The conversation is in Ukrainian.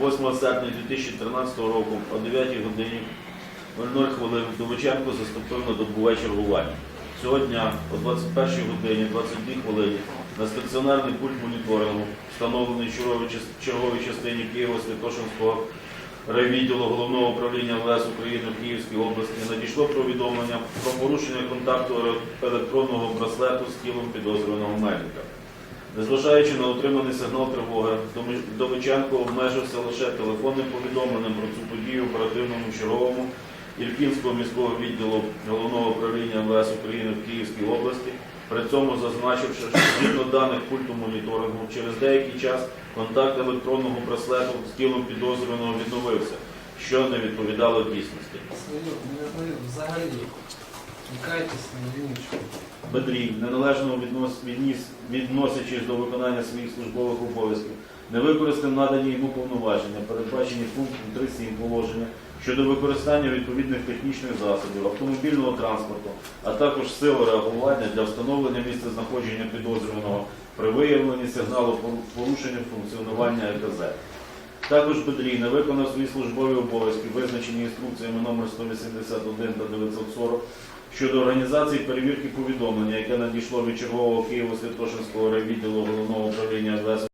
8 серпня 2013 року о 9 годині 00 хвилин Довиченко заступив на добове чергування. Цього дня о 21 годині 22 хвилині на стаціонарний пульт моніторингу, встановлений черговій частині Києво-Святошинського райвідділу Головного управління МВС України в Київській області, надійшло повідомлення про порушення контакту електронного браслету з тілом підозрюваного Мельника. Незважаючи на отриманий сигнал тривоги, Доми- Довиченко обмежився лише телефонним повідомленням про цю подію оперативному черговому Ірпінського міського відділу Головного управління МВС України в Київській області, при цьому зазначивши, що згідно даних пульту моніторингу, через деякий час контакт електронного браслету з тілом підозрюваного відновився, що не відповідало дійсності. Взагалі. Вмикайтесь на лінічку. Бедрій, неналежно віднос, відніс, відносячись до виконання своїх службових обов'язків, не використав надані йому повноваження, передбачені пунктом 3.7 положення щодо використання відповідних технічних засобів, автомобільного транспорту, а також сил реагування для встановлення місця знаходження підозрюваного при виявленні сигналу порушення функціонування ЕКЗ. Також Петріна виконав свої службові обов'язки, визначені інструкціями номер 181 та 940 щодо організації перевірки повідомлення, яке надійшло від чергового Києво-Святошинського райвідділу головного управління МВС